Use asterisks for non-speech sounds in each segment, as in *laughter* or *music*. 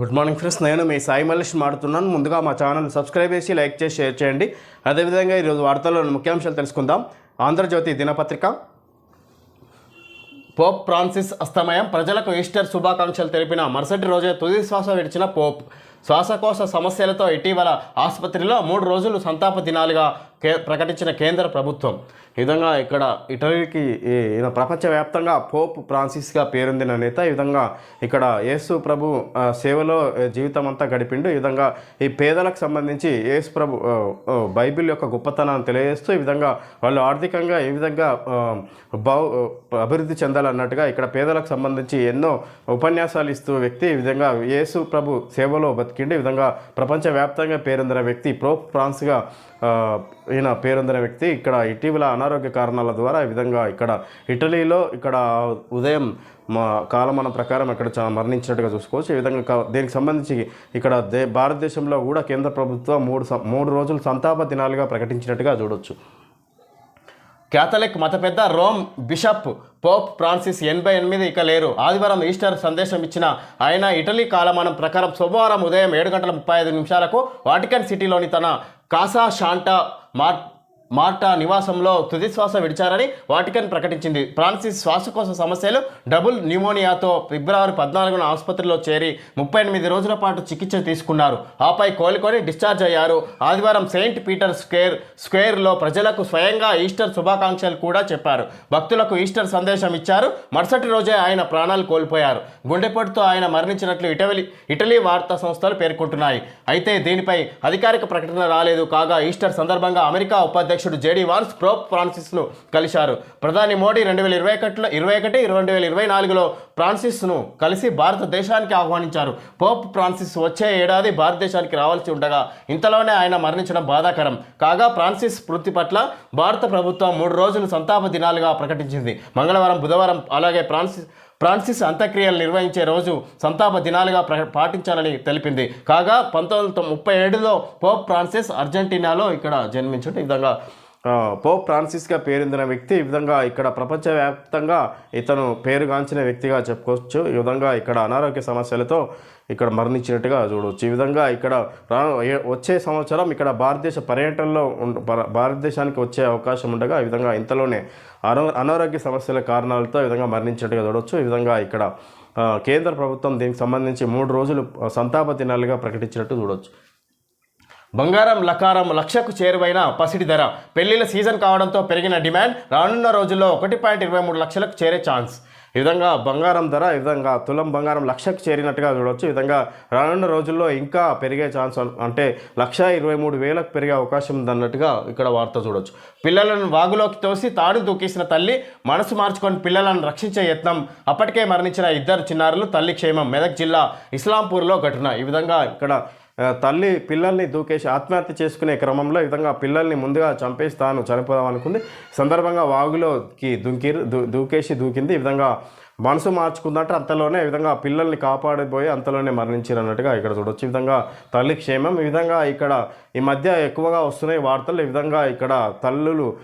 Good morning friends. నేను మీ సాయి మల్లేష్ మాడుతున్నాను. ముందుగా మా ఛానల్ సబ్స్క్రైబ్ చేసి లైక్ చేసి షేర్ చేయండి. అదేవిధంగా ఈరోజు వార్తల్లోని ముఖ్యాంశాలు తెలుసుకుందాం. ఆంధ్రజ్యోతి దినపత్రిక. పోప్ ఫ్రాన్సిస్ అస్తమయం. ప్రజలకు ఈస్టర్ శుభాకాంక్షలు తెలిపిన మరుసటి రోజే తుది శ్వాస విడిచిన పోప్. శ్వాసకోశ సమస్యలతో ఇటీవల ఆసుపత్రిలో మూడు రోజులు సంతాప దినాలుగా ప్రకటించిన కేంద్ర ప్రభుత్వం. ఈ విధంగా ఇక్కడ ఇటలీకి ఈయన ప్రపంచవ్యాప్తంగా పోప్ ఫ్రాన్సిస్గా పేరొందిన నేత ఈ విధంగా ఇక్కడ యేసు ప్రభు సేవలో జీవితం అంతా గడిపిండు. ఈ విధంగా ఈ పేదలకు సంబంధించి యేసు ప్రభు బైబిల్ యొక్క గొప్పతనాన్ని తెలియజేస్తూ ఈ విధంగా వాళ్ళు ఆర్థికంగా ఏ విధంగా బౌ అభివృద్ధి చెందాలన్నట్టుగా ఇక్కడ పేదలకు సంబంధించి ఎన్నో ఉపన్యాసాలు ఇస్తూ వ్యక్తి ఈ విధంగా యేసు ప్రభు సేవలో బతికిండు. ఈ విధంగా ప్రపంచవ్యాప్తంగా పేరొందిన వ్యక్తి ప్రోప్ ఫ్రాన్స్గా ఈయన పేరొందిన వ్యక్తి ఇక్కడ ఇటీవల అనారోగ్య కారణాల ద్వారా ఈ విధంగా ఇక్కడ ఇటలీలో ఇక్కడ ఉదయం మా కాలమానం ప్రకారం ఇక్కడ మరణించినట్టుగా చూసుకోవచ్చు. ఈ విధంగా దీనికి సంబంధించి ఇక్కడ దే భారతదేశంలో కూడా కేంద్ర ప్రభుత్వం మూడు మూడు రోజులు సంతాప దినాలుగా ప్రకటించినట్టుగా చూడొచ్చు. క్యాథలిక్ మత పెద్ద రోమ్ బిషప్ పోప్ ఫ్రాన్సిస్ ఎనభై ఎనిమిది ఇక లేరు. ఆదివారం ఈస్టర్ సందేశం ఇచ్చిన ఆయన ఇటలీ కాలమానం ప్రకారం సోమవారం ఉదయం ఏడు గంటల ముప్పై ఐదు నిమిషాలకు వాటికన్ సిటీలోని తన కాసా షాంటా మార్ మార్టా నివాసంలో తుదిశ్వాస విడిచారని వాటికన్ ప్రకటించింది. ఫ్రాన్సిస్ శ్వాసకోశ సమస్యలు డబుల్ న్యూమోనియాతో ఫిబ్రవరి పద్నాలుగున ఆసుపత్రిలో చేరి ముప్పై ఎనిమిది రోజుల పాటు చికిత్స తీసుకున్నారు. ఆపై కోలుకొని డిశ్చార్జ్ అయ్యారు. ఆదివారం సెయింట్ పీటర్ స్క్వేర్ స్క్వేర్లో ప్రజలకు స్వయంగా ఈస్టర్ శుభాకాంక్షలు కూడా చెప్పారు. భక్తులకు ఈస్టర్ సందేశం ఇచ్చారు. మరుసటి రోజే ఆయన ప్రాణాలు కోల్పోయారు. గుండెపోటుతో ఆయన మరణించినట్లు ఇటలీ ఇటలీ వార్తా సంస్థలు పేర్కొంటున్నాయి. అయితే దీనిపై అధికారిక ప్రకటన రాలేదు. కాగా ఈస్టర్ సందర్భంగా అమెరికా అధ్యక్షుడు జేడీ వాన్స్ ప్రోప్ ఫ్రాన్సిస్ను కలిశారు. ప్రధాని మోడీ రెండు వేల ఇరవై ఒకటిలో ఇరవై ఒకటి రెండు వేల ఇరవై నాలుగులో ఫ్రాన్సిస్ను కలిసి భారతదేశానికి ఆహ్వానించారు. పోప్ ఫ్రాన్సిస్ వచ్చే ఏడాది భారతదేశానికి రావాల్సి ఉండగా ఇంతలోనే ఆయన మరణించడం బాధాకరం. కాగా ఫ్రాన్సిస్ మృతి పట్ల భారత ప్రభుత్వం మూడు రోజులు సంతాప దినాలుగా ప్రకటించింది. మంగళవారం బుధవారం అలాగే ఫ్రాన్సిస్ ఫ్రాన్సిస్ అంత్యక్రియలు నిర్వహించే రోజు సంతాప దినాలుగా ప్ర పాటించాలని తెలిపింది. కాగా పంతొమ్మిది వందల ముప్పై ఏడులో పోప్ ఫ్రాన్సిస్ అర్జెంటీనాలో ఇక్కడ జన్మించుంటే ఈ విధంగా పోప్ ఫ్రాన్సిస్గా పేరొందిన వ్యక్తి ఈ విధంగా ఇక్కడ ప్రపంచవ్యాప్తంగా ఇతను పేరుగాంచిన వ్యక్తిగా చెప్పుకోవచ్చు. ఈ విధంగా ఇక్కడ అనారోగ్య సమస్యలతో ఇక్కడ మరణించినట్టుగా చూడవచ్చు ఈ విధంగా ఇక్కడ రా- వచ్చే సంవత్సరం ఇక్కడ భారతదేశ పర్యటనలో భార- భారతదేశానికి వచ్చే అవకాశం ఉండగా ఈ విధంగా ఇంతలోనే అనో అనారోగ్య సమస్యల కారణాలతో ఈ విధంగా మరణించినట్టుగా చూడవచ్చు ఈ విధంగా ఇక్కడ కేంద్ర ప్రభుత్వం దీనికి సంబంధించి మూడు రోజులు సంతాప దినాలుగా ప్రకటించినట్టు చూడవచ్చు బంగారం లకారం లక్షకు చేరువైన పసిడి ధర పెళ్ళిళ్ళ సీజన్ కావడంతో పెరిగిన డిమాండ్ రానున్న రోజుల్లో ఒకటి పాయింట్ ఇరవై మూడు లక్షలకు చేరే ఛాన్స్. ఈ విధంగా బంగారం ధర ఈ విధంగా తులం బంగారం లక్షకు చేరినట్టుగా చూడవచ్చు ఈ విధంగా రానున్న రోజుల్లో ఇంకా పెరిగే ఛాన్స్ అంటే లక్ష ఇరవై మూడు వేలకు పెరిగే అవకాశం ఉందన్నట్టుగా ఇక్కడ వార్త చూడొచ్చు. పిల్లలను వాగులోకి తోసి తాడు దూకేసిన తల్లి మనసు మార్చుకొని పిల్లలను రక్షించే యత్నం అప్పటికే మరణించిన ఇద్దరు చిన్నారులు తల్లి క్షేమం. మెదక్ జిల్లా ఇస్లాంపూర్లో ఘటన. ఈ విధంగా ఇక్కడ తల్లి పిల్లల్ని దూకేసి ఆత్మహత్య చేసుకునే క్రమంలో ఈ విధంగా పిల్లల్ని ముందుగా చంపేసి తాను చనిపోదాం అనుకుంది. సందర్భంగా వాగులోకి దుంకి దూ- దూకేసి దూకింది. ఈ విధంగా మనసు మార్చుకుందంటే అంతలోనే ఈ విధంగా పిల్లల్ని కాపాడిపోయి అంతలోనే మరణించారు అన్నట్టుగా ఇక్కడ చూడొచ్చు. ఈ విధంగా తల్లి క్షేమం ఈ విధంగా ఇక్కడ ఈ మధ్య ఎక్కువగా వస్తున్నాయి వార్తలు. ఈ విధంగా ఇక్కడ తల్లులు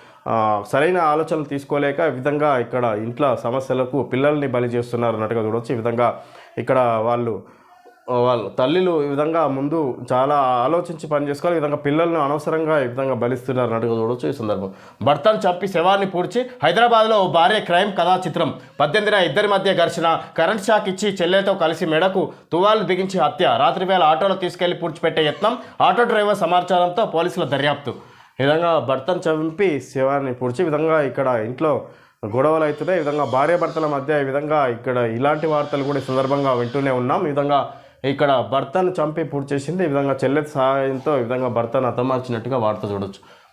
సరైన ఆలోచనలు తీసుకోలేక ఈ విధంగా ఇక్కడ ఇంట్లో సమస్యలకు పిల్లల్ని బలి చేస్తున్నారు అన్నట్టుగా చూడొచ్చు. ఈ విధంగా ఇక్కడ వాళ్ళు వాళ్ళు తల్లిలు ఈ విధంగా ముందు చాలా ఆలోచించి పని చేసుకోవాలి ఈ విధంగా పిల్లలను అనవసరంగా ఈ విధంగా బలిస్తున్నారు అన్నట్టుగా చూడవచ్చు ఈ సందర్భం. భర్తను చంపి శవాన్ని పూడ్చి హైదరాబాద్లో ఓ భార్య క్రైమ్ కథా చిత్రం. పద్దెనిమిదిన ఇద్దరి మధ్య ఘర్షణ కరెంట్ షాక్ ఇచ్చి చెల్లెతో కలిసి మెడకు తువాలు బిగించి హత్య. రాత్రి వేళ ఆటోలో తీసుకెళ్ళి పూడ్చిపెట్టే యత్నం ఆటో డ్రైవర్ సమాచారంతో పోలీసుల దర్యాప్తు. ఈ విధంగా భర్తను చంపి శవాన్ని పూడ్చి విధంగా ఇక్కడ ఇంట్లో గొడవలు అవుతున్నాయి. ఈ విధంగా భార్యాభర్తల మధ్య ఈ విధంగా ఇక్కడ ఇలాంటి వార్తలు కూడా ఈ సందర్భంగా వింటూనే ఉన్నాం. ఈ విధంగా ఇక్కడ భర్తను చంపి పూర్తి చేసింది. ఈ విధంగా చెల్లె సహాయంతో ఈ విధంగా భర్తను అతమార్చినట్టుగా వార్త చూడొచ్చు.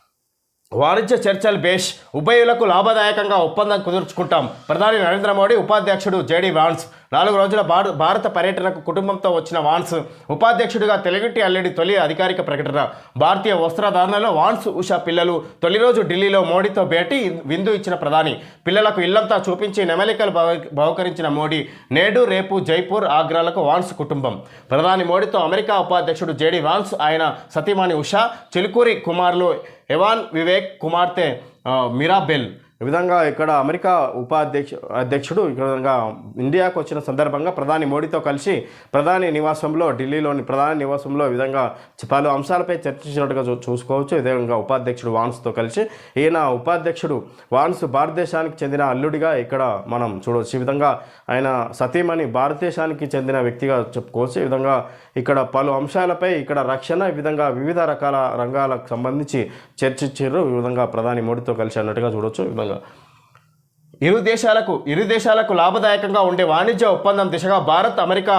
వాణిజ్య చర్చలు బేష్. ఉభయులకు లాభదాయకంగా ఒప్పందం కుదుర్చుకుంటాం. ప్రధాని నరేంద్ర మోడీ ఉపాధ్యక్షుడు జేడీ వాన్స్. నాలుగు రోజుల భారత పర్యటనకు కుటుంబంతో వచ్చిన వాన్స్ ఉపాధ్యక్షుడిగా తెలుగుటి అల్లెడి తొలి అధికారిక ప్రకటన. భారతీయ వస్త్రధారణలో వాన్స్ ఉషా పిల్లలు తొలి రోజు ఢిల్లీలో మోడీతో భేటీ విందు ఇచ్చిన ప్రధాని. పిల్లలకు ఇల్లంతా చూపించి నెమలికలు బహు- బహుకరించిన మోడీ నేడు రేపు జైపూర్ ఆగ్రాలకు వాన్స్ కుటుంబం. ప్రధాని మోడీతో అమెరికా ఉపాధ్యక్షుడు జేడీ వాన్స్ ఆయన సతీమణి ఉషా చిలుకూరి కుమారులు ఎవాన్ వివేక్ కుమార్తె మిరాబెల్ విధంగా ఇక్కడ అమెరికా ఉపాధ్యక్ష అధ్యక్షుడు ఈ విధంగా ఇండియాకు వచ్చిన సందర్భంగా ప్రధాని మోడీతో కలిసి ప్రధాని నివాసంలో ఢిల్లీలోని ప్రధాని నివాసంలో విధంగా పలు అంశాలపై చర్చించినట్టుగా చూ చూసుకోవచ్చు. విధంగా ఉపాధ్యక్షుడు వాన్స్తో కలిసి ఈయన ఉపాధ్యక్షుడు వాన్స్ భారతదేశానికి చెందిన అల్లుడిగా ఇక్కడ మనం చూడవచ్చు. ఈ విధంగా ఆయన సతీమణి భారతదేశానికి చెందిన వ్యక్తిగా చెప్పుకోవచ్చు. ఈ విధంగా ఇక్కడ పలు అంశాలపై ఇక్కడ రక్షణ ఈ విధంగా వివిధ రకాల రంగాలకు సంబంధించి చర్చించారు ఈ విధంగా ప్రధాని మోడీతో కలిసి అన్నట్టుగా చూడొచ్చు. ఈ విధంగా ఇరు దేశాలకు ఇరు దేశాలకు లాభదాయకంగా ఉండే వాణిజ్య ఒప్పందం దిశగా భారత్ అమెరికా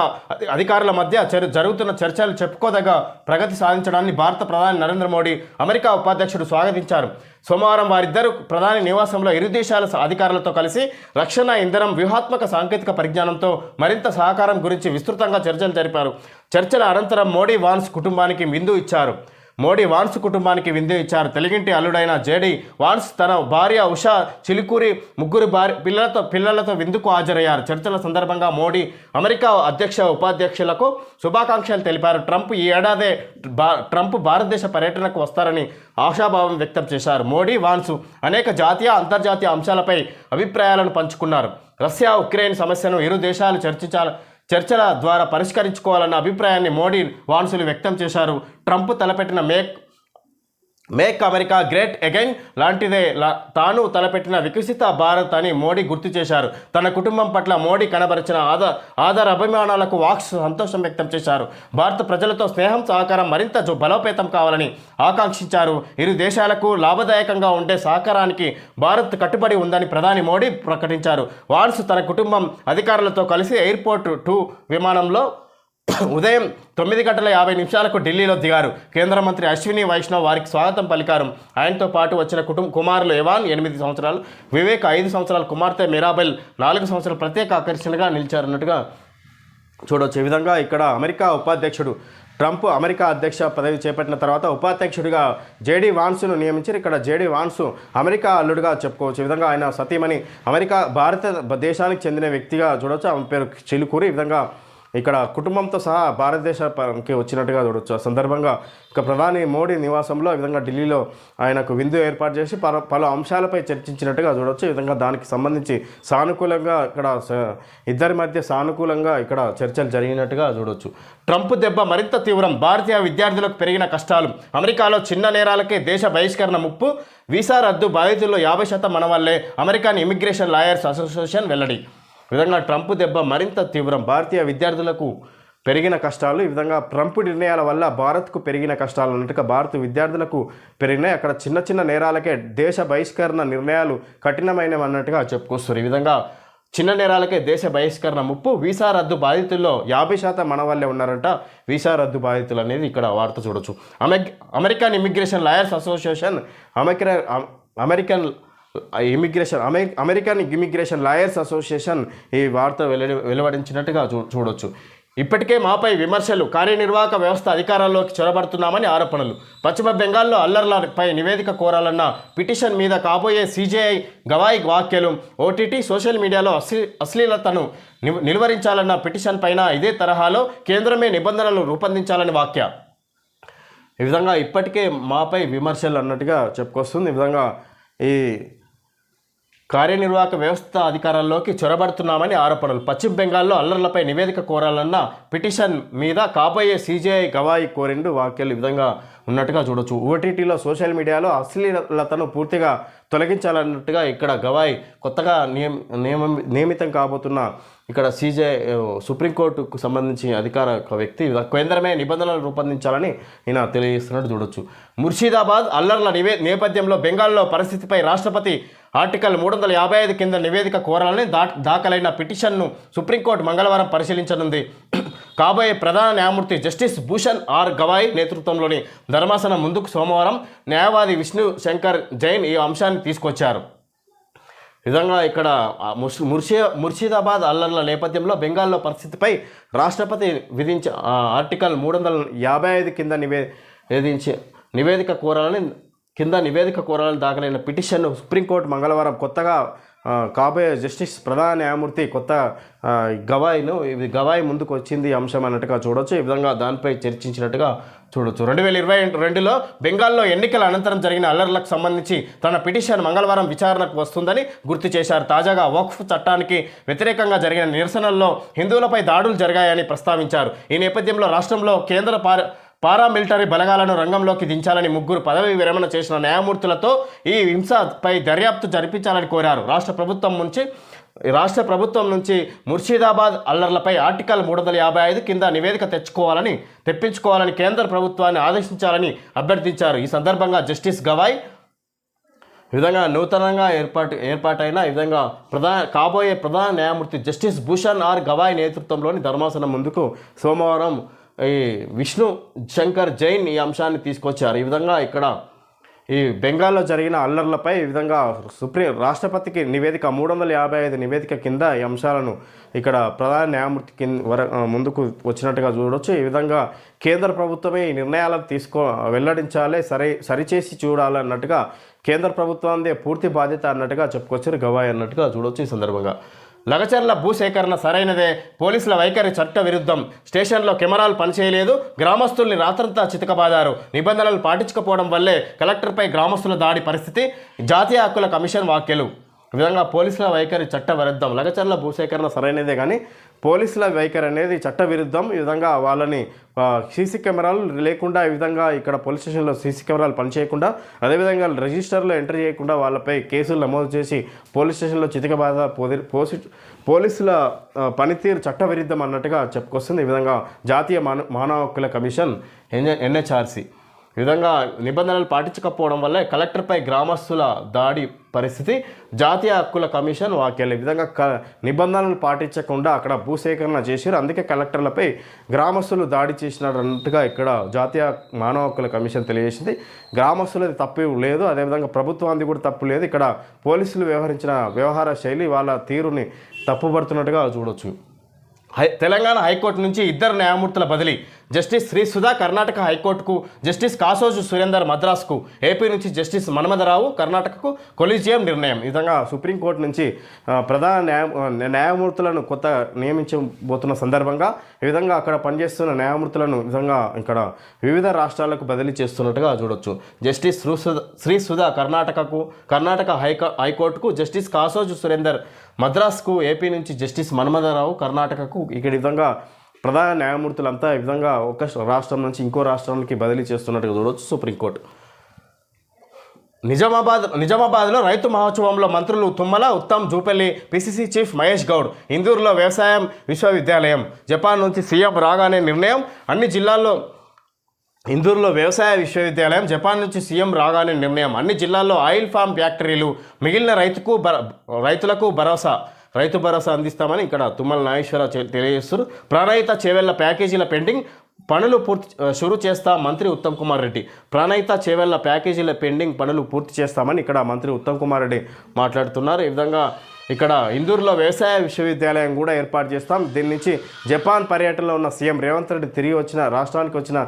అధికారుల మధ్య చర్ జరుగుతున్న చర్చలు చెప్పుకోదగ్గ ప్రగతి సాధించడాన్ని భారత ప్రధాని నరేంద్ర మోడీ అమెరికా ఉపాధ్యక్షుడు స్వాగతించారు. సోమవారం వారిద్దరు ప్రధాని నివాసంలో ఇరు దేశాల అధికారులతో కలిసి రక్షణ ఇంధనం వ్యూహాత్మక సాంకేతిక పరిజ్ఞానంతో మరింత సహకారం గురించి విస్తృతంగా చర్చలు జరిపారు. చర్చల అనంతరం మోడీ వాన్స్ కుటుంబానికి విందు ఇచ్చారు. మోడీ వాన్స్ కుటుంబానికి విందు ఇచ్చారు. తెలుగింటి అల్లుడైన జేడి వాన్స్ తన భార్య ఉషా చిలుకూరి ముగ్గురు భార్య పిల్లలతో పిల్లలతో విందుకు హాజరయ్యారు. చర్చల సందర్భంగా మోడీ అమెరికా అధ్యక్ష ఉపాధ్యక్షులకు శుభాకాంక్షలు తెలిపారు. ట్రంప్ ఈ ఏడాదే భా ట్రంప్ భారతదేశ పర్యటనకు వస్తారని ఆశాభావం వ్యక్తం చేశారు. మోడీ వాన్స్ అనేక జాతీయ అంతర్జాతీయ అంశాలపై అభిప్రాయాలను పంచుకున్నారు. రష్యా ఉక్రెయిన్ సమస్యను ఇరు దేశాలు చర్చించాలి చర్చల ద్వారా పరిష్కరించుకోవాలన్న అభిప్రాయాన్ని మోడీ వాన్సులు వ్యక్తం చేశారు. ట్రంప్ తలపెట్టిన make make America great again లాంటిదే. లా- తాను తలపెట్టిన వికసిత భారత్ అని మోడీ గుర్తు చేశారు. తన కుటుంబం పట్ల మోడీ కనబరిచిన ఆధార ఆధార అభిమానాలకు వాక్స్ సంతోషం వ్యక్తం చేశారు. భారత ప్రజలతో స్నేహం సహకారం మరింత బలోపేతం కావాలని ఆకాంక్షించారు. ఇరు దేశాలకు లాభదాయకంగా ఉండే సహకారానికి భారత్ కట్టుబడి ఉందని ప్రధాని మోడీ ప్రకటించారు. వాన్స్ తన కుటుంబం అధికారులతో కలిసి ఎయిర్పోర్ట్ టూ విమానంలో ఉదయం తొమ్మిది గంటల యాభై నిమిషాలకు ఢిల్లీలో దిగారు. కేంద్ర మంత్రి అశ్విని వైష్ణవ్ వారికి స్వాగతం పలికారు. ఆయనతో పాటు వచ్చిన కుటుంబ కుమారులు ఎవాన్ ఎనిమిది సంవత్సరాలు వివేక్ ఐదు సంవత్సరాల కుమార్తె మీరాబెల్ నాలుగు సంవత్సరాల ప్రత్యేక ఆకర్షణగా నిలిచారన్నట్టుగా చూడవచ్చు ఈ విధంగా ఇక్కడ అమెరికా ఉపాధ్యక్షుడు ట్రంప్ అమెరికా అధ్యక్ష పదవి చేపట్టిన తర్వాత ఉపాధ్యక్షుడిగా జేడీ వాన్సును నియమించారు. ఇక్కడ జేడీ వాన్సు అమెరికా అల్లుడుగా చెప్పుకోవచ్చు. ఈ విధంగా ఆయన సతీమణి అమెరికా భారత దేశానికి చెందిన వ్యక్తిగా చూడవచ్చు ఆమె పేరు చిలుకూరి. ఈ విధంగా ఇక్కడ కుటుంబంతో సహా భారతదేశానికి వచ్చినట్టుగా చూడొచ్చు. ఆ సందర్భంగా ఇక ప్రధాని మోడీ నివాసంలో ఈ విధంగా ఢిల్లీలో ఆయనకు విందు ఏర్పాటు చేసి పలు పలు అంశాలపై చర్చించినట్టుగా చూడొచ్చు. ఈ విధంగా దానికి సంబంధించి సానుకూలంగా ఇక్కడ స- ఇద్దరి మధ్య సానుకూలంగా ఇక్కడ చర్చలు జరిగినట్టుగా చూడొచ్చు. ట్రంప్ దెబ్బ మరింత తీవ్రం. భారతీయ విద్యార్థులకు పెరిగిన కష్టాలు. అమెరికాలో చిన్న నేరాలకే దేశ బహిష్కరణ ముప్పు. వీసా రద్దు బాధితుల్లో యాభై శాతం మన వల్లే. అమెరికన్ ఇమిగ్రేషన్ లాయర్స్ అసోసియేషన్ వెల్లడి. విధంగా ట్రంప్ దెబ్బ మరింత తీవ్రం. భారతీయ విద్యార్థులకు పెరిగిన కష్టాలు ఈ విధంగా ట్రంప్ నిర్ణయాల వల్ల భారత్కు పెరిగిన కష్టాలు అన్నట్టుగా భారత విద్యార్థులకు పెరిగినాయి. అక్కడ చిన్న చిన్న నేరాలకే దేశ బహిష్కరణ నిర్ణయాలు కఠినమైనవి అన్నట్టుగా చెప్పుకొస్తారు. ఈ విధంగా చిన్న నేరాలకే దేశ బహిష్కరణ ముప్పు వీసా రద్దు బాధితుల్లో యాభై శాతం మన వల్లే ఉన్నారంట. వీసా రద్దు బాధితులు అనేది ఇక్కడ వార్త చూడొచ్చు. అమె American immigration lawyers association American American immigration అమె అమెరికన్ ఇమిగ్రేషన్ లాయర్స్ అసోసియేషన్ ఈ వార్త వెల్లడి వెలువడించినట్టుగా చూ చూడొచ్చు. ఇప్పటికే మాపై విమర్శలు కార్యనిర్వాహక వ్యవస్థ అధికారాల్లోకి చొరబడుతున్నామని ఆరోపణలు. పశ్చిమ బెంగాల్లో అల్లర్లపై నివేదిక కోరాలన్న పిటిషన్ మీద కాబోయే సీజేఐ గవాయి వ్యాఖ్యలు ఓటీటీ సోషల్ మీడియాలో అశ్లీ అశ్లీలతను నివ్- నిలువరించాలన్న పిటిషన్ పైన ఇదే తరహాలో కేంద్రమే నిబంధనలు రూపొందించాలని వాక్య ఈ విధంగా ఇప్పటికే మాపై విమర్శలు అన్నట్టుగా చెప్పుకొస్తుంది. ఈ విధంగా ఈ కార్యనిర్వాహక వ్యవస్థ అధికారాల్లోకి చొరబడుతున్నామని ఆరోపణలు. పశ్చిమ బెంగాల్లో అల్లర్లపై నివేదిక కోరాలన్న పిటిషన్ మీద కాబోయే సీజేఐ గవాయి కోరిండు వ్యాఖ్యలు ఈ విధంగా ఉన్నట్టుగా చూడొచ్చు. ఓటీటీలో సోషల్ మీడియాలో అశ్లీలతను పూర్తిగా తొలగించాలన్నట్టుగా ఇక్కడ గవాయి కొత్తగా నియమ నియమం నియమితం కాబోతున్న ఇక్కడ సీజే సుప్రీంకోర్టుకు సంబంధించి అధికార ఒక వ్యక్తి కేంద్రమే నిబంధనలు రూపొందించాలని ఈయన తెలియజేస్తున్నట్టు చూడొచ్చు. ముర్షిదాబాద్ అల్లర్ల నివే నేపథ్యంలో బెంగాల్లో పరిస్థితిపై రాష్ట్రపతి ఆర్టికల్ మూడు వందల యాభై ఐదు కింద నివేదిక కోరాలని దా దాఖలైన పిటిషన్ను సుప్రీంకోర్టు మంగళవారం పరిశీలించనుంది. కాబోయే ప్రధాన న్యాయమూర్తి జస్టిస్ భూషణ్ ఆర్ గవాయ్ నేతృత్వంలోని ధర్మాసనం ముందుకు సోమవారం న్యాయవాది విష్ణు శంకర్ జైన్ ఈ అంశాన్ని తీసుకొచ్చారు. ఈ విధంగా ఇక్కడ ముర్షి ముర్షి ముర్షిదాబాద్ అల్లర్ల నేపథ్యంలో బెంగాల్లో పరిస్థితిపై రాష్ట్రపతి విధించే ఆర్టికల్ మూడు వందల యాభై ఐదు కింద నివే విధించి నివేదిక కోరాలని కింద నివేదిక కోరాలని దాఖలైన పిటిషన్ను సుప్రీంకోర్టు మంగళవారం కొత్తగా కాబోయే జస్టిస్ ప్రధాన న్యాయమూర్తి కొత్త గవాయిను ఇది గవాయి ముందుకు వచ్చింది ఈ అంశం అన్నట్టుగా చూడొచ్చు. ఈ విధంగా దానిపై చర్చించినట్టుగా చూడొచ్చు. రెండు వేల ఇరవై రెండులో బెంగాల్లో ఎన్నికల అనంతరం జరిగిన అల్లర్లకు సంబంధించి తన పిటిషన్ మంగళవారం విచారణకు వస్తుందని గుర్తు చేశారు. తాజాగా వక్ఫ్ చట్టానికి వ్యతిరేకంగా జరిగిన నిరసనల్లో హిందువులపై దాడులు జరిగాయని ప్రస్తావించారు. ఈ నేపథ్యంలో రాష్ట్రంలో కేంద్ర పార పారామిలిటరీ బలగాలను రంగంలోకి దించాలని ముగ్గురు పదవి విరమణ చేసిన న్యాయమూర్తులతో ఈ హింసపై దర్యాప్తు జరిపించాలని కోరారు. రాష్ట్ర ప్రభుత్వం నుంచి రాష్ట్ర ప్రభుత్వం నుంచి ముర్షిదాబాద్ అల్లర్లపై ఆర్టికల్ మూడు వందల యాభై ఐదు కింద నివేదిక తెచ్చుకోవాలని తెప్పించుకోవాలని కేంద్ర ప్రభుత్వాన్ని ఆదేశించాలని అభ్యర్థించారు. ఈ సందర్భంగా జస్టిస్ గవాయ్ విధంగా నూతనంగా ఏర్పాటు ఏర్పాటైన ఈ విధంగా ప్రధాన కాబోయే ప్రధాన న్యాయమూర్తి జస్టిస్ భూషణ్ ఆర్ గవాయ్ నేతృత్వంలోని ధర్మాసనం ముందుకు సోమవారం ఈ విష్ణు శంకర్ జైన్ ఈ అంశాన్ని తీసుకొచ్చారు. ఈ విధంగా ఇక్కడ ఈ బెంగాల్లో జరిగిన అల్లర్లపై ఈ విధంగా సుప్రీం రాష్ట్రపతికి నివేదిక మూడు వందల యాభై ఐదు నివేదిక కింద ఈ అంశాలను ఇక్కడ ప్రధాన న్యాయమూర్తి కింద వర ముందుకు వచ్చినట్టుగా చూడవచ్చు ఈ విధంగా కేంద్ర ప్రభుత్వమే ఈ నిర్ణయాలను తీసుకో వెల్లడించాలి సరి సరిచేసి చూడాలన్నట్టుగా కేంద్ర ప్రభుత్వాందే పూర్తి బాధ్యత అన్నట్టుగా చెప్పుకొచ్చారు. గవాయ్ అన్నట్టుగా చూడవచ్చు ఈ సందర్భంగా. లగచర్ల భూసేకరణ సరైనదే. పోలీసుల వైఖరి చట్ట విరుద్ధం. స్టేషన్లో కెమెరాలు పనిచేయలేదు. గ్రామస్తుల్ని రాత్రంతా చితకబాదారు. నిబంధనలు పాటించకపోవడం వల్లే కలెక్టర్పై గ్రామస్తుల దాడి పరిస్థితి. జాతీయ హక్కుల కమిషన్ వ్యాఖ్యలు. విధంగా పోలీసుల వైఖరి చట్ట విరుద్ధం. లగచర్ల భూసేకరణ సరైనదే కానీ పోలీసుల వైఖరి అనేది చట్టవిరుద్ధం. ఈ విధంగా వాళ్ళని సీసీ కెమెరాలు లేకుండా ఈ విధంగా ఇక్కడ పోలీస్ స్టేషన్లో సీసీ కెమెరాలు పనిచేయకుండా అదేవిధంగా రిజిస్టర్లో ఎంటర్ చేయకుండా వాళ్ళపై కేసులు నమోదు చేసి పోలీస్ స్టేషన్లో చితకబాద పోది పోసి పోలీసుల పనితీరు చట్టవిరుద్ధం అన్నట్టుగా చెప్పుకొస్తుంది. ఈ విధంగా జాతీయ మాన మానవ హక్కుల కమిషన్ ఎన్హెచ్ఆర్సీ. ఈ విధంగా నిబంధనలు పాటించకపోవడం వల్ల కలెక్టర్పై గ్రామస్తుల దాడి పరిస్థితి. జాతీయ హక్కుల కమిషన్ వ్యాఖ్యలు ఈ విధంగా క నిబంధనలు పాటించకుండా అక్కడ భూసేకరణ చేశారు. అందుకే కలెక్టర్లపై గ్రామస్తులు దాడి చేసినట్టుగా ఇక్కడ జాతీయ మానవ హక్కుల కమిషన్ తెలియజేసింది. గ్రామస్తులది తప్పు లేదు. అదేవిధంగా ప్రభుత్వానికి కూడా తప్పు లేదు. ఇక్కడ పోలీసులు వ్యవహరించిన వ్యవహార శైలి వాళ్ళ తీరుని తప్పుపడుతున్నట్టుగా చూడొచ్చు. హై తెలంగాణ హైకోర్టు నుంచి ఇద్దరు న్యాయమూర్తుల బదిలీ జస్టిస్ శ్రీ సుధా కర్ణాటక హైకోర్టుకు జస్టిస్ కాసోజు సురేందర్ మద్రాస్కు ఏపీ నుంచి జస్టిస్ మన్మధరావు కర్ణాటకకు కొలీజియం నిర్ణయం. ఈ విధంగా సుప్రీంకోర్టు నుంచి ప్రధాన న్యాయ న్యాయమూర్తులను కొత్త నియమించబోతున్న సందర్భంగా ఈ విధంగా అక్కడ పనిచేస్తున్న న్యాయమూర్తులను విధంగా ఇక్కడ వివిధ రాష్ట్రాలకు బదిలీ చేస్తున్నట్టుగా చూడొచ్చు. జస్టిస్ శ్రీ సుధా శ్రీ సుధా కర్ణాటకకు కర్ణాటక హైకో హైకోర్టుకు జస్టిస్ కాసోజు సురేందర్ మద్రాస్కు ఏపీ నుంచి జస్టిస్ మన్మధరావు కర్ణాటకకు ఇక్కడ విధంగా ప్రధాన న్యాయమూర్తులంతా ఈ విధంగా ఒక రాష్ట్రం నుంచి ఇంకో రాష్ట్రానికి బదిలీ చేస్తున్నట్టుగా చూడవచ్చు సుప్రీంకోర్టు. నిజామాబాద్ నిజామాబాద్లో రైతు మహోత్సవంలో మంత్రులు తుమ్మల ఉత్తమ్ జూపల్లి పిసిసి చీఫ్ మహేష్ గౌడ్ ఇందూరులో వ్యవసాయం విశ్వవిద్యాలయం జపాన్ నుంచి సీఎం రాగానే నిర్ణయం అన్ని జిల్లాల్లో ఇందూరులో వ్యవసాయ విశ్వవిద్యాలయం జపాన్ నుంచి సీఎం రాగానే నిర్ణయం అన్ని జిల్లాల్లో ఆయిల్ ఫామ్ ఫ్యాక్టరీలు మిగిలిన రైతుకు బర రైతులకు భరోసా రైతు భరోసా అందిస్తామని ఇక్కడ తుమ్మల నాగేశ్వరరావు తెలియజేస్తారు ప్రణాళిత చేవెళ్ళ ప్యాకేజీల పెండింగ్ పనులు పూర్తి షురు చేస్తా మంత్రి ఉత్తమ్ కుమార్ రెడ్డి. ప్రణయిత చేవెళ్ళ ప్యాకేజీల పెండింగ్ పనులు పూర్తి చేస్తామని ఇక్కడ మంత్రి ఉత్తమ్ కుమార్ రెడ్డి మాట్లాడుతున్నారు. ఈ విధంగా ఇక్కడ ఇందూరులో వ్యవసాయ విశ్వవిద్యాలయం కూడా ఏర్పాటు చేస్తాం. దీని నుంచి జపాన్ పర్యటనలో ఉన్న సీఎం రేవంత్ రెడ్డి తిరిగి వచ్చిన రాష్ట్రానికి వచ్చిన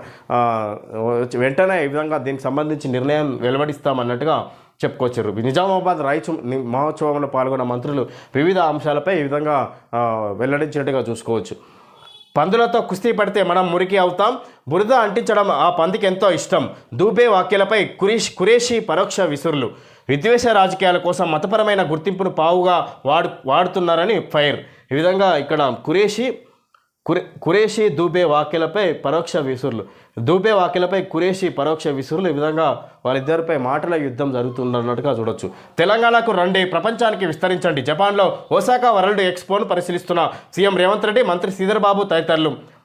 వెంటనే ఈ విధంగా దీనికి సంబంధించి నిర్ణయం వెలువడిస్తామన్నట్టుగా చెప్పుకొచ్చారు. నిజామాబాద్ రైతు మహోత్సవంలో పాల్గొన్న మంత్రులు వివిధ అంశాలపై ఈ విధంగా వెల్లడించినట్టుగా చూసుకోవచ్చు. పందులతో కుస్తీ పడితే మనం మురికి అవుతాం. బురద అంటించడం ఆ పందికి ఎంతో ఇష్టం. దూబే వాక్యాలపై కురేష్ కురేషి పరోక్ష విసురులు. విద్వేష రాజకీయాల కోసం మతపరమైన గుర్తింపును పావుగా వాడు వాడుతున్నారని ఫైర్. ఈ విధంగా ఇక్కడ కురేషి కురే కురేషి దూబే వాక్యలపై పరోక్ష విసురులు. దూబే వాక్యలపై కురేషి పరోక్ష విసురులు. ఈ విధంగా వాళ్ళిద్దరిపై మాటల యుద్ధం జరుగుతున్నట్టుగా చూడొచ్చు. తెలంగాణకు రండి ప్రపంచానికి విస్తరించండి. జపాన్లో ఓసాకా వరల్డ్ ఎక్స్పోను పరిశీలిస్తున్న సీఎం రేవంత్ రెడ్డి మంత్రి శ్రీధర్ బాబు తదితరులు.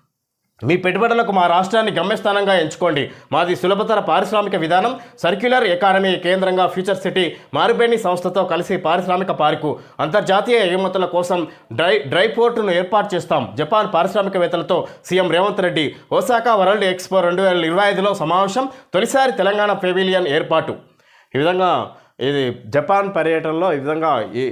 మీ పెట్టుబడులకు మా రాష్ట్రాన్ని గమ్యస్థానంగా ఎంచుకోండి. మాది సులభతర పారిశ్రామిక విధానం సర్క్యులర్ ఎకానమీ కేంద్రంగా ఫ్యూచర్ సిటీ మారుబేణి సంస్థతో కలిసి పారిశ్రామిక పార్కు అంతర్జాతీయ ఎగుమతుల కోసం డ్రై డ్రై పోర్టును ఏర్పాటు చేస్తాం. Japan పారిశ్రామికవేత్తలతో CM Revanth Reddy Osaka world expo రెండు వేల ఇరవై ఐదులో సమావేశం తొలిసారి తెలంగాణ పెవిలియన్ ఏర్పాటు. ఈ విధంగా ఇది జపాన్ పర్యటనలో ఈ విధంగా ఈ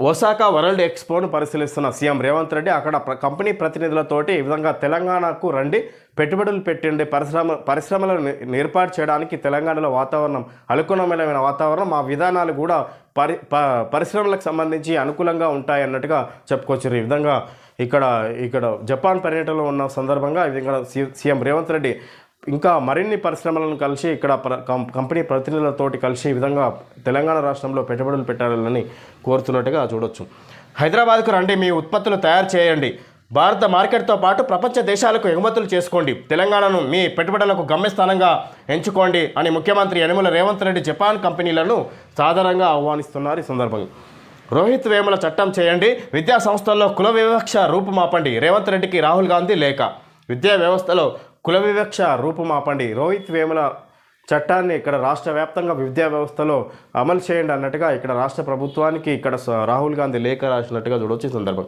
ఒసాకా వరల్డ్ ఎక్స్పోను పరిశీలిస్తున్న సీఎం రేవంత్ రెడ్డి అక్కడ కంపెనీ ప్రతినిధులతోటి ఈ విధంగా తెలంగాణకు రండి పెట్టుబడులు పెట్టండి పరిశ్రమ పరిశ్రమలను ఏర్పాటు చేయడానికి తెలంగాణలో వాతావరణం అనుకూలమైన వాతావరణం మా విధానాలు కూడా పరి ప పరిశ్రమలకు సంబంధించి అనుకూలంగా ఉంటాయి అన్నట్టుగా చెప్పుకోవచ్చు ఈ విధంగా ఇక్కడ ఇక్కడ జపాన్ పర్యటనలో ఉన్న సందర్భంగా ఈ విధంగా సీ- సీఎం రేవంత్ రెడ్డి ఇంకా మరిన్ని పరిశ్రమలను కలిసి ఇక్కడ ప్ర- కం- కంపెనీ ప్రతినిధులతోటి కలిసి ఈ విధంగా తెలంగాణ రాష్ట్రంలో పెట్టుబడులు పెట్టాలని కోరుతున్నట్టుగా చూడొచ్చు. హైదరాబాద్కు రండి మీ ఉత్పత్తులు తయారు చేయండి. భారత మార్కెట్తో పాటు ప్రపంచ దేశాలకు ఎగుమతులు చేసుకోండి. తెలంగాణను మీ పెట్టుబడులకు గమ్యస్థానంగా ఎంచుకోండి అని ముఖ్యమంత్రి యనమల రేవంత్ రెడ్డి జపాన్ కంపెనీలను సాధారణంగా ఆహ్వానిస్తున్నారు ఈ సందర్భంగా. రోహిత్ వేముల చట్టం చేయండి విద్యా సంస్థల్లో కుల వివక్ష రూపుమాపండి. రేవంత్ రెడ్డికి రాహుల్ గాంధీ లేఖ. విద్యా వ్యవస్థలో కుల వివక్ష రూపుమాపండి రోహిత్ వేముల చట్టాన్ని ఇక్కడ రాష్ట్ర వ్యాప్తంగా విద్యా వ్యవస్థలో అమలు చేయండి అన్నట్టుగా ఇక్కడ రాష్ట్ర ప్రభుత్వానికి ఇక్కడ రాహుల్ గాంధీ లేఖ రాసినట్టుగా చూడవచ్చు సందర్భం.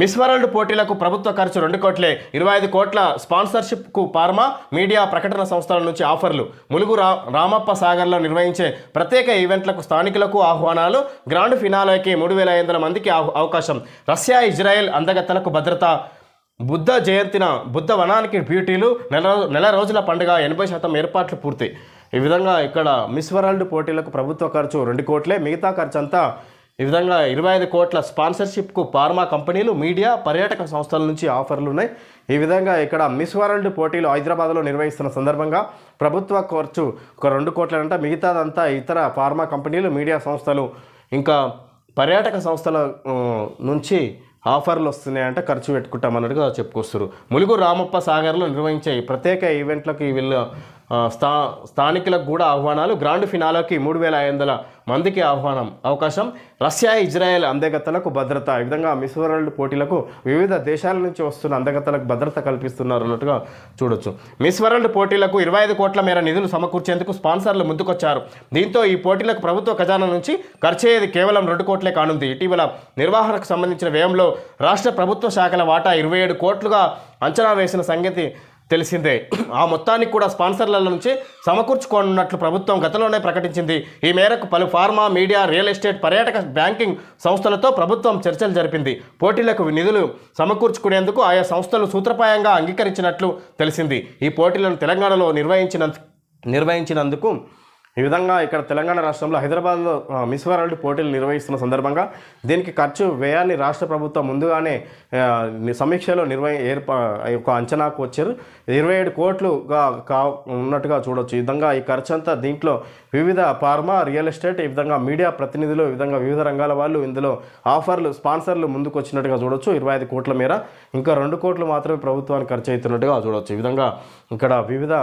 మిస్ వరల్డ్ పోటీలకు ప్రభుత్వ ఖర్చు రెండు కోట్లే. ఇరవై ఐదు కోట్ల స్పాన్సర్షిప్కు పార్మా మీడియా ప్రకటన సంస్థల నుంచి ఆఫర్లు. ములుగు రా రామప్ప సాగర్లో నిర్వహించే ప్రత్యేక ఈవెంట్లకు స్థానికులకు ఆహ్వానాలు. గ్రాండ్ ఫినాలోకి మూడు వేల ఐదు వందల మందికి అవకాశం. రష్యా ఇజ్రాయెల్ అందగత్తలకు భద్రత బుద్ధ జయంతిన బుద్ధ వనానికి బ్యూటీలు నెల నెల రోజుల పండుగ ఎనభై శాతం ఏర్పాట్లు పూర్తి. ఈ విధంగా ఇక్కడ మిస్ వరల్డ్ పోటీలకు ప్రభుత్వ ఖర్చు రెండు కోట్లే మిగతా ఖర్చు అంతా ఈ విధంగా ఇరవై ఐదు కోట్ల స్పాన్సర్షిప్కు ఫార్మా కంపెనీలు మీడియా పర్యాటక సంస్థల నుంచి ఆఫర్లు ఉన్నాయి. ఈ విధంగా ఇక్కడ మిస్ వరల్డ్ పోటీలు హైదరాబాద్లో నిర్వహిస్తున్న సందర్భంగా ప్రభుత్వ ఖర్చు ఒక రెండు కోట్లంట మిగతాదంతా ఇతర ఫార్మా కంపెనీలు మీడియా సంస్థలు ఇంకా పర్యాటక సంస్థల నుంచి ఆఫర్లు వస్తున్నాయంటే ఖర్చు పెట్టుకుంటామన్నట్టుగా చెప్పుకొస్తారు ములుగు రామప్ప సాగర్లో నిర్వహించే ఈ ప్రత్యేక ఈవెంట్లకు వీళ్ళు స్థా స్థానికులకు కూడా ఆహ్వానాలు. గ్రాండ్ ఫినాలోకి మూడు వేల ఐదు వందల మందికి ఆహ్వానం అవకాశం. రష్యా ఇజ్రాయెల్ అందగత్తలకు భద్రత. ఈ విధంగా మిస్ వరల్డ్ పోటీలకు వివిధ దేశాల నుంచి వస్తున్న అందగత్తలకు భద్రత కల్పిస్తున్నారు అన్నట్టుగా చూడొచ్చు. మిస్ వరల్డ్ పోటీలకు ఇరవై ఐదు కోట్ల మేర నిధులు సమకూర్చేందుకు స్పాన్సర్లు ముందుకొచ్చారు. దీంతో ఈ పోటీలకు ప్రభుత్వ ఖజానా నుంచి ఖర్చయ్యేది కేవలం రెండు కోట్లే కానుంది. ఇటీవల నిర్వహణకు సంబంధించిన వ్యయంలో రాష్ట్ర ప్రభుత్వ శాఖల వాటా ఇరవై ఏడు కోట్లుగా అంచనా వేసిన సంగతి తెలిసిందే. ఆ మొత్తానికి కూడా స్పాన్సర్ల నుంచి సమకూర్చుకోనున్నట్లు ప్రభుత్వం గతంలోనే ప్రకటించింది. ఈ మేరకు పలు ఫార్మా మీడియా రియల్ ఎస్టేట్ పర్యాటక బ్యాంకింగ్ సంస్థలతో ప్రభుత్వం చర్చలు జరిపింది. పోటీలకు నిధులు సమకూర్చుకునేందుకు ఆయా సంస్థలు సూత్రపాయంగా అంగీకరించినట్లు తెలిసింది. ఈ పోటీలను తెలంగాణలో నిర్వహించిన నిర్వహించినందుకు ఈ విధంగా ఇక్కడ తెలంగాణ రాష్ట్రంలో హైదరాబాద్లో మిస్ వరల్డ్ పోటీలు నిర్వహిస్తున్న సందర్భంగా దీనికి ఖర్చు వ్యయాన్ని రాష్ట్ర ప్రభుత్వం ముందుగానే సమీక్షలో నిర్వహి ఏర్పా ఒక అంచనాకు వచ్చారు. ఇరవై ఏడు కోట్లుగా కా ఉన్నట్టుగా చూడొచ్చు. ఈ విధంగా ఈ ఖర్చు అంతా దీంట్లో వివిధ ఫార్మా రియల్ ఎస్టేట్ ఈ విధంగా మీడియా ప్రతినిధులు ఈ విధంగా వివిధ రంగాల వాళ్ళు ఇందులో ఆఫర్లు స్పాన్సర్లు ముందుకు వచ్చినట్టుగా చూడొచ్చు. ఇరవై ఐదు కోట్ల మేర. ఇంకా రెండు కోట్లు మాత్రమే ప్రభుత్వానికి ఖర్చు అవుతున్నట్టుగా చూడవచ్చు ఈ విధంగా ఇక్కడ వివిధ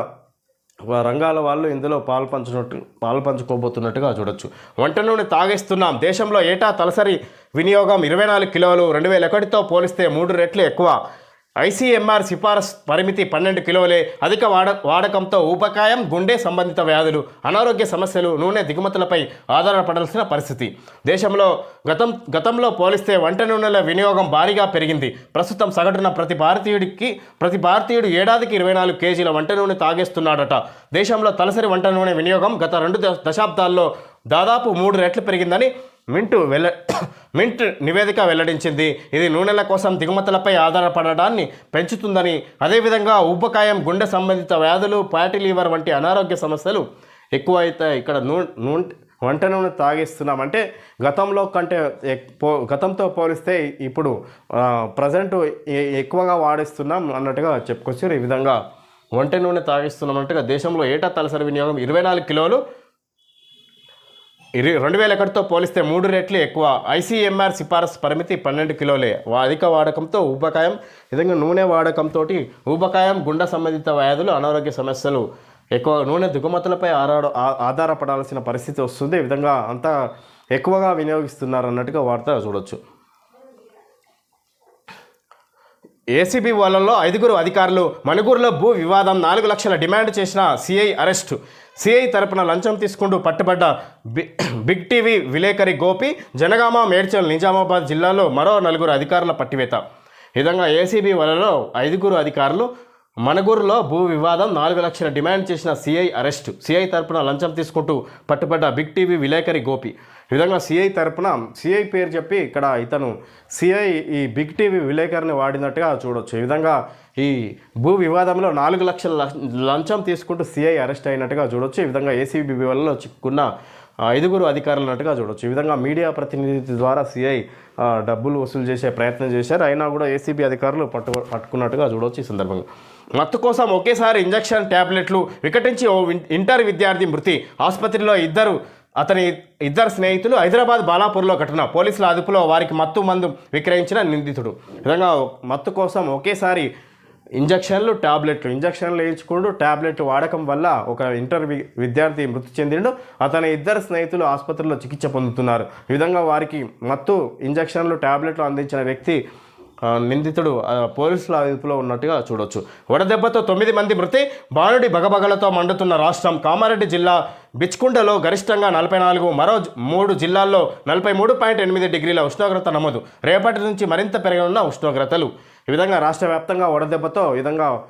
రంగాల వాళ్ళు ఇందులో పాలు పంచినట్టు పాలు పంచుకోబోతున్నట్టుగా చూడొచ్చు. వంట నూనె తాగేస్తున్నాం. దేశంలో ఏటా తలసరి వినియోగం? ఇరవై నాలుగు కిలోలు రెండు వేల ఒకటితో పోలిస్తే మూడు రెట్లు ఎక్కువ. ఐసీఎంఆర్ సిఫారసు పరిమితి పన్నెండు కిలోలే అధిక వాడ వాడకంతో ఊబకాయం గుండె సంబంధిత వ్యాధులు అనారోగ్య సమస్యలు నూనె దిగుమతులపై ఆధారపడాల్సిన పరిస్థితి. దేశంలో గతం గతంలో పోలిస్తే వంట నూనెల వినియోగం భారీగా పెరిగింది. ప్రస్తుతం సగటున ప్రతి భారతీయుడికి ప్రతి భారతీయుడు ఏడాదికి ఇరవై నాలుగు కేజీల వంట నూనె తాగేస్తున్నాడట. దేశంలో తలసరి వంట నూనె వినియోగం గత రెండు ద- దశాబ్దాల్లో దాదాపు మూడు రెట్లు పెరిగిందని మింట్ వెల్ల *coughs* మింట్ నివేదిక వెల్లడించింది. ఇది నూనెల కోసం దిగుమతులపై ఆధారపడడాన్ని పెంచుతుందని అదేవిధంగా ఊబకాయం గుండె సంబంధిత వ్యాధులు ఫ్యాటీ లివర్ వంటి అనారోగ్య సమస్యలు ఎక్కువ అవుతాయి ఇక్కడ నూ నూనె వంట నూనె తాగిస్తున్నామంటే గతంలో కంటే గతంతో పోలిస్తే ఇప్పుడు ప్రజెంట్ ఎక్కువగా వాడిస్తున్నాం అన్నట్టుగా చెప్పుకొచ్చారు. ఈ విధంగా వంట నూనె తాగిస్తున్నామంటగా దేశంలో ఏటా తలసరి వినియోగం? ఇరవై నాలుగు కిలోలు ఇరు రెండు వేల ఒకటితో పోలిస్తే మూడు రెట్లు ఎక్కువ. ఐసీఎంఆర్ సిఫారసు పరిమితి పన్నెండు కిలోలే. వా- అధిక వాడకంతో ఊబకాయం విధంగా నూనె వాడకంతో ఊబకాయం గుండె సంబంధిత వ్యాధులు అనారోగ్య సమస్యలు. ఎక్కువ నూనె దిగుమతులపై ఆరాడ ఆధారపడాల్సిన పరిస్థితి వస్తుంది. ఈ విధంగా అంతా ఎక్కువగా వినియోగిస్తున్నారు అన్నట్టుగా వార్త చూడొచ్చు. ఏసీబీ వాళ్ళల్లో ఐదుగురు అధికారులు మణుగూరులో భూ వివాదం నాలుగు లక్షల డిమాండ్ చేసిన సిఐ అరెస్టు. సిఐ తరపున లంచం తీసుకుంటూ పట్టుబడ్డ బి *clears throat* బిగ్ టీవీ విలేకరి గోపి జనగామ మేడ్చల్ నిజామాబాద్ జిల్లాలో మరో నలుగురు అధికారుల పట్టివేత. విధంగా ఏసీబీ వలలో ఐదుగురు అధికారులు మనగూరులో భూ వివాదం నాలుగు లక్షల డిమాండ్ చేసిన సిఐ అరెస్టు. సిఐ తరపున లంచం తీసుకుంటూ పట్టుబడ్డ బిగ్ టీవీ విలేకరి గోపి. ఈ విధంగా సిఐ తరపున సిఐ పేరు చెప్పి ఇక్కడ ఇతను సిఐ ఈ బిగ్ టీవీ విలేకరిని వాడినట్టుగా చూడొచ్చు. ఈ విధంగా ఈ భూ వివాదంలో నాలుగు లక్షల లంచం తీసుకుంటూ సిఐ అరెస్ట్ అయినట్టుగా చూడొచ్చు. ఈ విధంగా ఏసీబీ వల్ల చిక్కున్న ఐదుగురు అధికారులన్నట్టుగా చూడొచ్చు. ఈ విధంగా మీడియా ప్రతినిధి ద్వారా సిఐ డబ్బులు వసూలు చేసే ప్రయత్నం చేశారు. అయినా కూడా ఏసీబీ అధికారులు పట్టు పట్టుకున్నట్టుగా చూడొచ్చు ఈ సందర్భంగా. మత్తు కోసం ఒకేసారి ఇంజక్షన్ ట్యాబ్లెట్లు వికటించి ఓ ఇంటర్ విద్యార్థి మృతి. ఆసుపత్రిలో ఇద్దరు అతని ఇద్దరు స్నేహితులు హైదరాబాద్ బాలాపూర్లో ఘటన. పోలీసుల అదుపులో వారికి మత్తు మందు విక్రయించిన నిందితుడు. విధంగా మత్తు కోసం ఒకేసారి ఇంజక్షన్లు ట్యాబ్లెట్లు ఇంజక్షన్లు వేయించుకుంటూ ట్యాబ్లెట్ వాడకం వల్ల ఒక ఇంటర్ విద్యార్థి మృతి చెందిండు. అతని ఇద్దరు స్నేహితులు ఆసుపత్రిలో చికిత్స పొందుతున్నారు. ఈ విధంగా వారికి మత్తు ఇంజక్షన్లు ట్యాబ్లెట్లు అందించిన వ్యక్తి నిందితుడు పోలీసుల అదుపులో ఉన్నట్టుగా చూడొచ్చు. వడదెబ్బతో తొమ్మిది మంది మృతి బాణుడి బగబగలతో మండుతున్న రాష్ట్రం కామారెడ్డి జిల్లా బిచ్కుండలో గరిష్టంగా నలభై నాలుగు మరో మూడు జిల్లాల్లో నలభై మూడు పాయింట్ ఎనిమిది డిగ్రీల ఉష్ణోగ్రత నమోదు. రేపటి నుంచి మరింత పెరగనున్న ఉష్ణోగ్రతలు. ఈ విధంగా రాష్ట్ర వ్యాప్తంగా వడదెబ్బతో విధంగా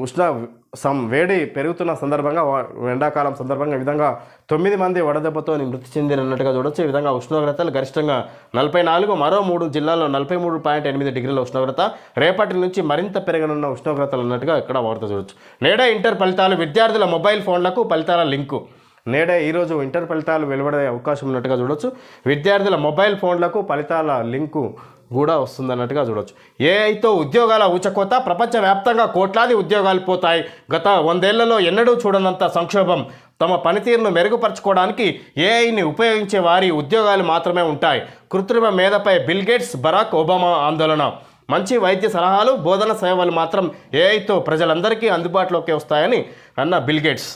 ఉష్ణ సం వేడి పెరుగుతున్న సందర్భంగా వా- ఎండాకాలం సందర్భంగా ఈ విధంగా తొమ్మిది మంది వడదెబ్బతో మృతి చెందినట్టుగా చూడొచ్చు. ఈ విధంగా ఉష్ణోగ్రతలు గరిష్టంగా నలభై నాలుగు మరో మూడు జిల్లాల్లో నలభై మూడు పాయింట్ ఎనిమిది డిగ్రీల ఉష్ణోగ్రత. రేపటి నుంచి మరింత పెరగనున్న ఉష్ణోగ్రతలు ఉన్నట్టుగా ఇక్కడ వార్త చూడొచ్చు. నేడే ఇంటర్ ఫలితాలు విద్యార్థుల మొబైల్ ఫోన్లకు ఫలితాల లింకు. నేడే ఈరోజు ఇంటర్ ఫలితాలు వెలువడే అవకాశం ఉన్నట్టుగా చూడొచ్చు. విద్యార్థుల మొబైల్ ఫోన్లకు ఫలితాల లింకు కూడా వస్తుందన్నట్టుగా చూడొచ్చు. ఏఐతో ఉద్యోగాల ఊచకోత ప్రపంచవ్యాప్తంగా కోట్లాది ఉద్యోగాలు పోతాయి. గత వందేళ్ళలో ఎన్నడూ చూడనంత సంక్షోభం. తమ పనితీరును మెరుగుపరచుకోవడానికి ఏఐని ఉపయోగించే వారి ఉద్యోగాలు మాత్రమే ఉంటాయి. కృత్రిమ మేధపై బిల్గేట్స్ బరాక్ ఒబామా ఆందోళన. మంచి వైద్య సలహాలు బోధన సేవలు మాత్రం ఏఐతో ప్రజలందరికీ అందుబాటులోకి వస్తాయని అన్న బిల్గేట్స్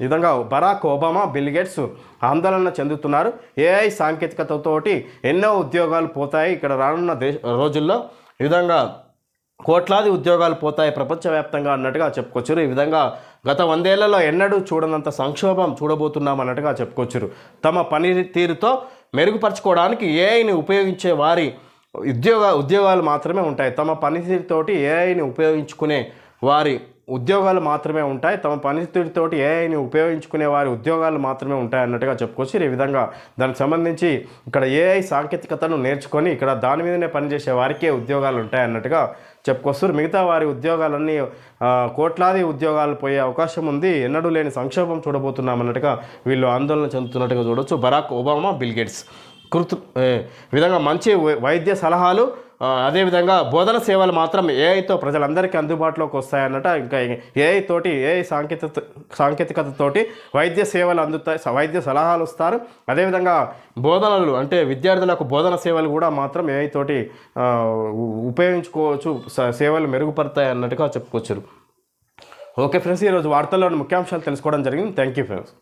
ఈ విధంగా బరాక్ ఒబామా బిల్గేట్స్ ఆందోళన చెందుతున్నారు. ఏఐ సాంకేతికతతోటి ఎన్నో ఉద్యోగాలు పోతాయి. ఇక్కడ రానున్న దేశ రోజుల్లో ఈ విధంగా కోట్లాది ఉద్యోగాలు పోతాయి ప్రపంచవ్యాప్తంగా అన్నట్టుగా చెప్పుకొచ్చారు. ఈ విధంగా గత వందేళ్ళలో ఎన్నడూ చూడనంత సంక్షోభం చూడబోతున్నాం అన్నట్టుగా చెప్పుకొచ్చారు. తమ పనితీరుతో మెరుగుపరచుకోవడానికి ఏఐని ఉపయోగించే వారి ఉద్యోగ ఉద్యోగాలు మాత్రమే ఉంటాయి. తమ పనితీరుతోటి ఏఐని ఉపయోగించుకునే వారి ఉద్యోగాలు మాత్రమే ఉంటాయి. తమ పనితీరుతోటి ఏఐని ఉపయోగించుకునే వారి ఉద్యోగాలు మాత్రమే ఉంటాయి అన్నట్టుగా చెప్పుకోవచ్చు. ఈ విధంగా దానికి సంబంధించి ఇక్కడ ఏఐ సాంకేతికతను నేర్చుకొని ఇక్కడ దాని మీదనే పనిచేసే వారికే ఉద్యోగాలు ఉంటాయి అన్నట్టుగా చెప్పుకొస్తారు మిగతా వారి ఉద్యోగాలన్నీ కోట్లాది ఉద్యోగాలు పోయే అవకాశం ఉంది. ఎన్నడూ లేని సంక్షోభం చూడబోతున్నాం అన్నట్టుగా వీళ్ళు ఆందోళన చెందుతున్నట్టుగా చూడొచ్చు బరాక్ ఒబామా బిల్గేట్స్ గేట్స్. విధంగా మంచి వై- వైద్య సలహాలు అదేవిధంగా బోధన సేవలు మాత్రం ఏఐతో ప్రజలందరికీ అందుబాటులోకి వస్తాయన్నట. ఇంకా ఏఐ తోటి ఏఐ సాంకేతిక సాంకేతికతతోటి వైద్య సేవలు అందుతాయి స- వైద్య సలహాలు ఇస్తారు అదేవిధంగా బోధనలు అంటే విద్యార్థులకు బోధన సేవలు కూడా మాత్రం ఏఐ తోటి ఉపయోగించుకోవచ్చు. సేవలు మెరుగుపడతాయి అన్నట్టుగా చెప్పుకోవచ్చు ఓకే ఫ్రెండ్స్ ఈరోజు వార్తల్లోని ముఖ్యాంశాలు తెలుసుకోవడం జరిగింది. Thank you friends.